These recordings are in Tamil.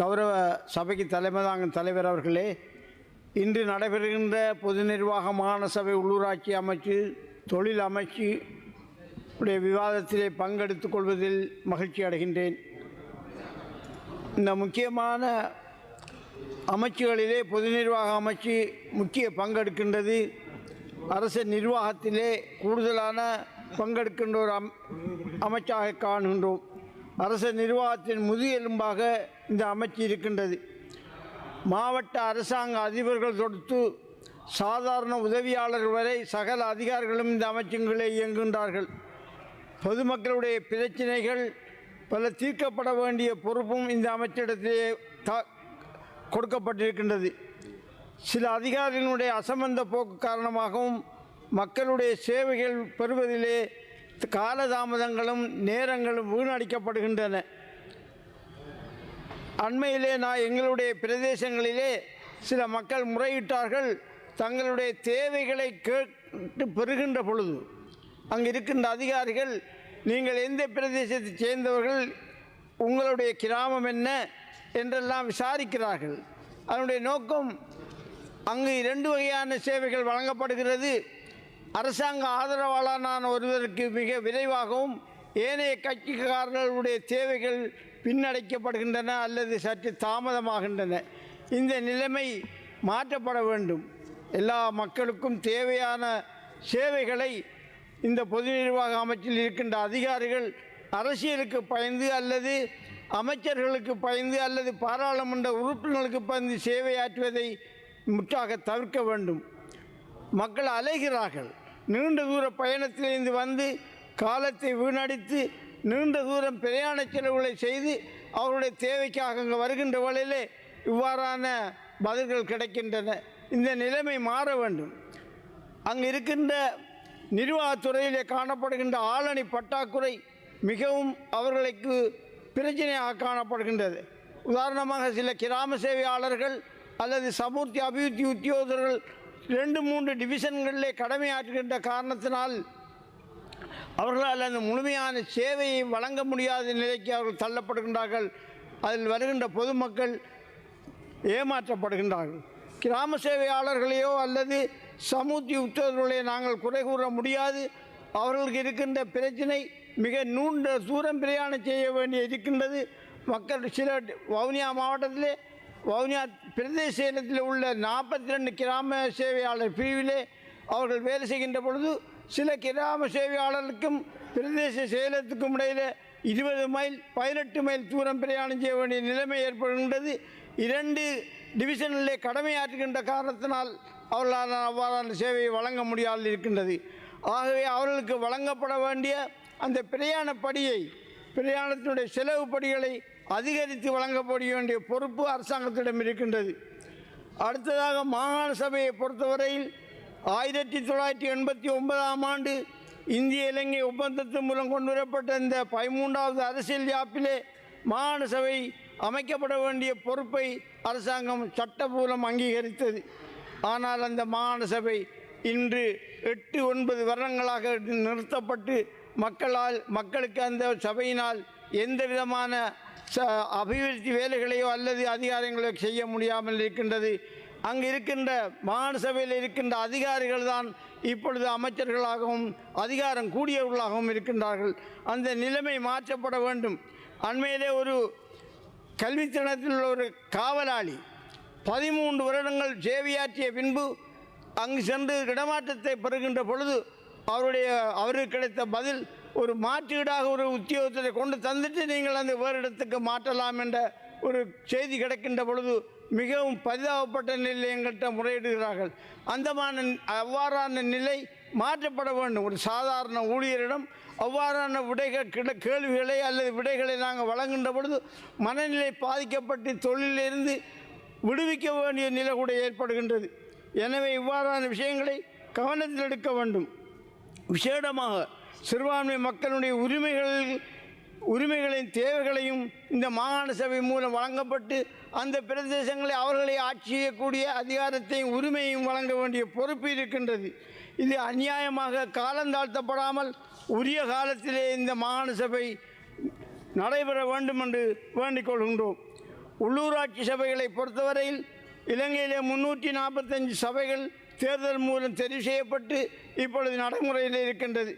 கௌரவ சபைக்கு தலைமை தாங்கும் தலைவர் அவர்களே இன்று நடைபெறுகின்ற பொது நிர்வாக மாகாண சபை உள்ளூராட்சி அமைச்சு தொழில் அமைச்சு உடைய விவாதத்திலே பங்கெடுத்துக் கொள்வதில் மகிழ்ச்சி அடைகின்றேன். இந்த முக்கியமான அமைச்சுகளிலே பொது நிர்வாக அமைச்சு முக்கிய பங்கெடுக்கின்றது. அரசு நிர்வாகத்திலே கூடுதலான பங்கெடுக்கின்ற ஒரு அம் அமைச்சாக காணுகின்றோம். அரசு நிர்வாகத்தின் முதுகெலும்பாக இந்த அமைச்சு இருக்கின்றது. மாவட்ட அரசாங்க அதிபர்கள் தொடுத்து சாதாரண உதவியாளர் வரை சகல அதிகாரிகளும் இந்த அமைச்சங்களே இயங்குகின்றார்கள். பொதுமக்களுடைய பிரச்சனைகள் பல தீர்க்கப்பட வேண்டிய பொறுப்பும் இந்த அமைச்சிடத்திலே த கொடுக்கப்பட்டிருக்கின்றது. சில அதிகாரிகளுடைய அசம்பந்த போக்கு காரணமாகவும் மக்களுடைய சேவைகள் பெறுவதிலே காலதாமதங்களும் நேரங்களும் வீணடிக்கப்படுகின்றன. அண்மையிலே நான் எங்களுடைய பிரதேசங்களிலே சில மக்கள் முறையிட்டார்கள் தங்களுடைய தேவைகளை கேட்டு பெறுகின்ற பொழுது. அங்கு இருக்கின்ற அதிகாரிகள் நீங்கள் எந்த பிரதேசத்தை சேர்ந்தவர்கள்? உங்களுடைய கிராமம் என்ன? என்றெல்லாம் விசாரிக்கிறார்கள். அதனுடைய நோக்கம் அங்கு இரண்டு வகையான சேவைகள் வழங்கப்படுகிறது. அரசாங்க ஆதரவாளரான ஒருவருக்கு மிக விரைவாகவும் ஏனைய கட்சிக்காரர்களுடைய தேவைகள் பின்னடைக்கப்படுகின்றன அல்லது சற்று தாமதமாகின்றன. இந்த நிலைமை மாற்றப்பட வேண்டும். எல்லா மக்களுக்கும் தேவையான சேவைகளை இந்த பொது நிர்வாக அமைச்சில் இருக்கின்ற அதிகாரிகள் அரசியலுக்கு பயந்து அல்லது அமைச்சர்களுக்கு பயந்து அல்லது பாராளுமன்ற உறுப்பினர்களுக்கு பயந்து சேவையாற்றுவதை முற்றாக தவிர்க்க வேண்டும். மக்கள் அலைகிறார்கள். நீண்ட தூர பயணத்திலிருந்து வந்து காலத்தை வீணடித்து நீண்ட தூரம் பிரயாண செலவுகளை செய்து அவருடைய தேவைக்காக அங்கே வருகின்ற வேளையிலே இவ்வாறான பதில்கள் கிடைக்கின்றன. இந்த நிலைமை மாற வேண்டும். அங்கு இருக்கின்ற நிர்வாகத்துறையிலே காணப்படுகின்ற ஆளணி பற்றாக்குறை மிகவும் அவர்களுக்கு பிரச்சனையாக காணப்படுகின்றது. உதாரணமாக சில கிராம சேவையாளர்கள் அல்லது சமூர்த்தி அபிவிருத்தி உத்தியோகர்கள் ரெண்டு மூன்று டிவிஷன்களிலே கடமையாற்றுகின்ற காரணத்தினால் அவர்களால் அந்த முழுமையான சேவையை வழங்க முடியாத நிலைக்கு அவர்கள் தள்ளப்படுகின்றார்கள். அதில் வருகின்ற பொதுமக்கள் ஏமாற்றப்படுகின்றார்கள். கிராம சேவையாளர்களையோ அல்லது சமூத்தி உத்தரவுகளையோ நாங்கள் குறை கூற முடியாது. அவர்களுக்கு இருக்கின்ற பிரச்சனை மிக நீண்ட தூரம் பிரயாணம் செய்ய வேண்டி இருக்கின்றது. மக்கள் சில வவுனியா மாவட்டத்திலே வவுனியா பிரதேச செயலத்தில் உள்ள நாற்பத்தி ரெண்டு கிராம சேவையாளர் பிரிவிலே அவர்கள் வேலை செய்கின்ற பொழுது சில கிராம சேவையாளருக்கும் பிரதேச செயலத்துக்கும் இடையில் இருபது மைல் பதினெட்டு மைல் தூரம் பிரயாணம் செய்ய வேண்டிய நிலைமை ஏற்படுகின்றது. இரண்டு டிவிஷனிலே கடமையாற்றுகின்ற காரணத்தினால் அவர்களால் அவ்வாறான சேவையை வழங்க முடியாமல் இருக்கின்றது. ஆகவே அவர்களுக்கு வழங்கப்பட வேண்டிய அந்த பிரயாண படியை பிரயாணத்தினுடைய செலவு படிகளை அதிகரித்து வழங்கப்பட வேண்டிய பொறுப்பு அரசாங்கத்திடம் இருக்கின்றது. அடுத்ததாக மாகாண சபையை பொறுத்தவரையில் ஆயிரத்தி தொள்ளாயிரத்தி எண்பத்தி ஒன்பதாம் ஆண்டு இந்திய இலங்கை ஒப்பந்தத்தின் மூலம் கொண்டு வரப்பட்ட இந்த பதிமூன்றாவது அரசியல் யாப்பிலே மாகாண சபை அமைக்கப்பட வேண்டிய பொறுப்பை அரசாங்கம் சட்டபூர்வம் அங்கீகரித்தது. ஆனால் அந்த மாகாண சபை இன்று எட்டு ஒன்பது வருடங்களாக நிறுத்தப்பட்டு மக்களால் மக்களுக்கு அந்த சபையினால் எந்த விதமான அபிவிருத்தி வேலைகளையோ அல்லது அதிகாரங்களையோ செய்ய முடியாமல் இருக்கின்றது. அங்கு இருக்கின்ற மாகாண சபையில் இருக்கின்ற அதிகாரிகள் தான் இப்பொழுது அமைச்சர்களாகவும் அதிகாரம் கூடியவர்களாகவும் இருக்கின்றார்கள். அந்த நிலைமை மாற்றப்பட வேண்டும். அண்மையிலே ஒரு கல்வித்தனத்தில் உள்ள ஒரு காவலாளி பதிமூன்று வருடங்கள் சேவையாற்றிய பின்பு அங்கு சென்று இடமாற்றத்தை பெறுகின்ற பொழுது அவருடைய அவருக்கு கிடைத்த பதில் ஒரு மாற்றீடாக ஒரு உத்தியோகத்தை கொண்டு தந்துட்டு நீங்கள் அந்த வேறு இடத்துக்கு மாற்றலாம் என்ற ஒரு செய்தி கிடைக்கின்ற பொழுது மிகவும் பரிதாபப்பட்ட நிலை எங்கள்கிட்ட முறையிடுகிறார்கள். அந்தமான அவ்வாறான நிலை மாற்றப்பட வேண்டும். ஒரு சாதாரண ஊழியரிடம் அவ்வாறான விடைகள் கிட கேள்விகளை அல்லது விடைகளை நாங்கள் வழங்குகின்ற பொழுது மனநிலை பாதிக்கப்பட்டு தொழிலிருந்து விடுவிக்க வேண்டிய நிலை கூட ஏற்படுகின்றது. எனவே இவ்வாறான விஷயங்களை கவனத்தில் எடுக்க வேண்டும். விசேடமாக சிறுபான்மை மக்களுடைய உரிமைகள் உரிமைகளின் தேவைகளையும் இந்த மாகாண சபை மூலம் வழங்கப்பட்டு அந்த பிரதேசங்களை அவர்களை ஆட்சி செய்யக்கூடிய அதிகாரத்தையும் உரிமையும் வழங்க வேண்டிய பொறுப்பு இருக்கின்றது. இது அநியாயமாக காலந்தாழ்த்தப்படாமல் உரிய காலத்திலே இந்த மாகாண சபை நடைபெற வேண்டும் என்று வேண்டிக் கொள்கின்றோம். உள்ளூராட்சி சபைகளை பொறுத்தவரையில் இலங்கையிலே முன்னூற்றி நாற்பத்தஞ்சு சபைகள் தேர்தல் மூலம் தெரிவு செய்யப்பட்டு இப்பொழுது நடைமுறையில் இருக்கின்றது.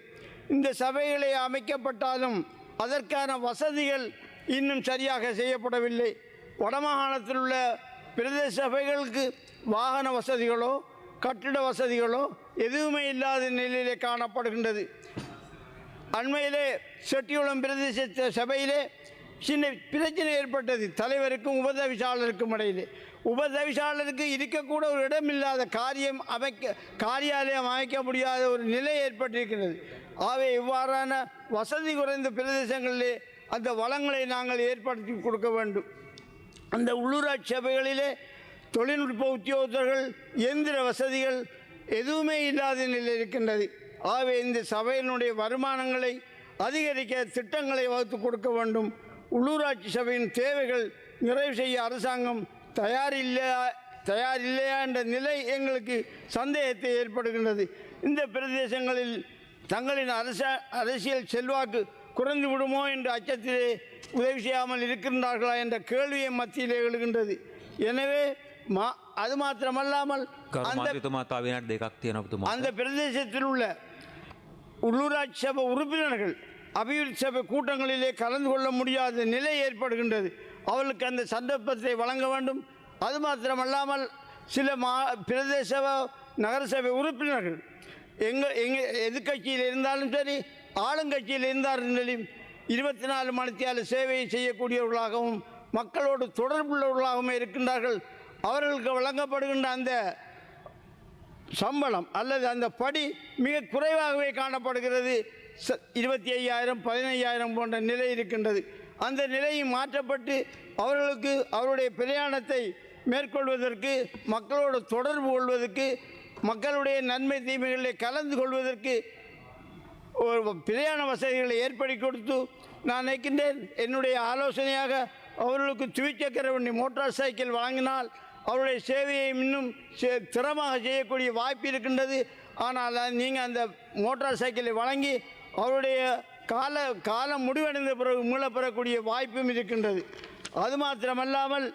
இந்த சபைகளை அமைக்கப்பட்டாலும் அதற்கான வசதிகள் இன்னும் சரியாக செய்யப்படவில்லை. வடமாகாணத்தில் உள்ள பிரதேச சபைகளுக்கு வாகன வசதிகளோ கட்டிட வசதிகளோ எதுவுமே இல்லாத நிலையிலே காணப்படுகின்றது. அண்மையிலே செட்டியுளம் பிரதேச சபையிலே சின்ன பிரச்சனை ஏற்பட்டது. தலைவருக்கும் உபதவிசாளருக்கும் இடையிலே. உபதவிசாளருக்கு இருக்கக்கூட ஒரு இடமில்லாத காரியம் அமைக்க காரியாலயம் அமைக்க முடியாத ஒரு நிலை ஏற்பட்டிருக்கிறது. ஆகவே இவ்வாறான வசதி குறைந்த பிரதேசங்களிலே அந்த வளங்களை நாங்கள் ஏற்படுத்தி கொடுக்க வேண்டும். அந்த உள்ளூராட்சி சபைகளிலே தொழில்நுட்ப உத்தியோகத்தர்கள் இயந்திர வசதிகள் எதுவுமே இல்லாத நிலை இருக்கின்றது. ஆகவே இந்த சபையினுடைய வருமானங்களை அதிகரிக்க திட்டங்களை வகுத்து கொடுக்க வேண்டும். உள்ளூராட்சி சபையின் தேவைகள் நிறைவு செய்ய அரசாங்கம் தயாரில்லையா தயாரில்லையா என்ற நிலை எங்களுக்கு சந்தேகத்தை ஏற்படுகின்றது. இந்த பிரதேசங்களில் தங்களின் அரச அரசியல் செல்வாக்கு குறைந்து விடுமோ என்ற அச்சத்திலே உதவி செய்யாமல் இருக்கின்றார்களா என்ற கேள்வியை மத்தியிலே எழுகின்றது. எனவே மா அது மாத்திரமல்லாமல் அந்த பிரதேசத்தில் உள்ள உள்ளூராட்சி சபை உறுப்பினர்கள் அபிவிருத்தி சபை கூட்டங்களிலே கலந்து கொள்ள முடியாத நிலை ஏற்படுகின்றது. அவளுக்கு அந்த சந்தர்ப்பத்தை வழங்க வேண்டும். அது மாத்திரமல்லாமல் சில மா பிரதேச நகரசபை உறுப்பினர்கள் எங்கள் எங்கள் எதிர்கட்சியில் இருந்தாலும் சரி ஆளுங்கட்சியில் இருந்தாலும் இருபத்தி நாலு மணித்தியால சேவையை செய்யக்கூடியவர்களாகவும் மக்களோடு தொடர்புள்ளவர்களாகவும் இருக்கின்றார்கள். அவர்களுக்கு வழங்கப்படுகின்ற அந்த சம்பளம் அல்லது அந்த படி மிக குறைவாகவே காணப்படுகிறது. இருபத்தி ஐயாயிரம் பதினையாயிரம் போன்ற நிலை இருக்கின்றது. அந்த நிலையும் மாற்றப்பட்டு அவர்களுக்கு அவருடைய பிரயாணத்தை மேற்கொள்வதற்கு மக்களோடு தொடர்பு கொள்வதற்கு மக்களுடைய நன்மை தீமைகளில் கலந்து கொள்வதற்கு ஒரு பிரயாண வசதிகளை ஏற்படுத்தி கொடுத்து நான் நினைக்கின்றேன் என்னுடைய ஆலோசனையாக அவர்களுக்கு துவிச்சக்கர வண்டி மோட்டார் சைக்கிள் வழங்கினால் அவருடைய சேவையை இன்னும் சே- திறமாக செய்யக்கூடிய வாய்ப்பு இருக்கின்றது. ஆனால் நீங்கள் அந்த மோட்டார் சைக்கிளை வழங்கி அவருடைய கால காலம் முடிவடைந்த பிறகு மூலப்பெறக்கூடிய வாய்ப்பும் இருக்கின்றது. அது மாத்திரமல்லாமல்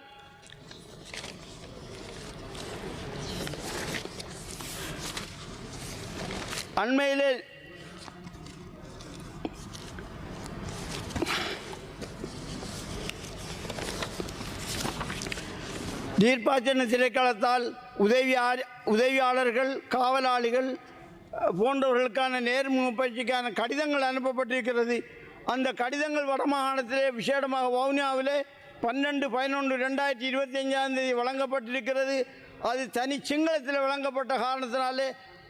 அண்மையிலே நீர்ப்பாய்ச்சன திணைக்களத்தால் உதவியார் உதவியாளர்கள் காவலாளிகள் போன்றவர்களுக்கான நேர்முக பயிற்சிக்கான கடிதங்கள் அனுப்பப்பட்டிருக்கிறது. அந்த கடிதங்கள் வடமாகாணத்திலே விசேடமாக வவுனியாவிலே பன்னெண்டு பதினொன்று ரெண்டாயிரத்தி இருபத்தி அஞ்சாம் தேதி வழங்கப்பட்டிருக்கிறது. அது தனி சிங்களத்தில் வழங்கப்பட்ட காரணத்தினாலே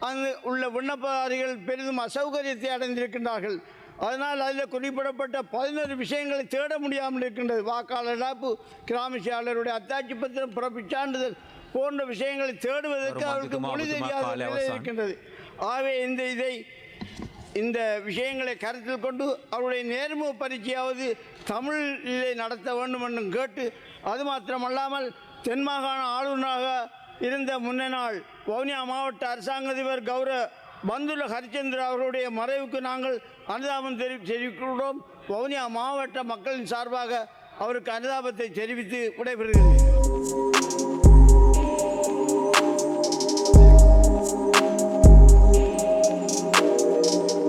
அங்கு உள்ள விண்ணப்பதாரிகள் பெரிதும் அசௌகரியத்தை அடைந்திருக்கின்றார்கள். அதனால் அதில் குறிப்பிடப்பட்ட பதினோரு விஷயங்களை தேட முடியாமல் இருக்கின்றது. வாக்காளர் இழப்பு கிராம செயலாளருடைய அத்தாட்சி பத்திரம் பிறப்பு சான்றிதழ் போன்ற விஷயங்களை தேடுவதற்கு அவருக்கு மொழி தெரியாத. இருக்கின்றது. ஆகவே இந்த இதை இந்த விஷயங்களை கருத்தில் கொண்டு அவருடைய நேர்முக பரீட்சையாவது தமிழிலே நடத்த வேண்டும் என்றும் கேட்டு அது மாத்திரமல்லாமல் தென் மாகாண ஆளுநராக இருந்த முன்னநாள் வவுனியா மாவட்ட அரசாங்க அதிபர் கௌரவ பந்துல ஹரிச்சந்திர அவர்களுடைய மறைவுக்கு நாங்கள் அனுதாபம் தெரிவி தெரிவிக்கிறோம் வவுனியா மாவட்ட மக்களின் சார்பாக அவருக்கு அனுதாபத்தை தெரிவித்து விடைபெறுகிறேன்.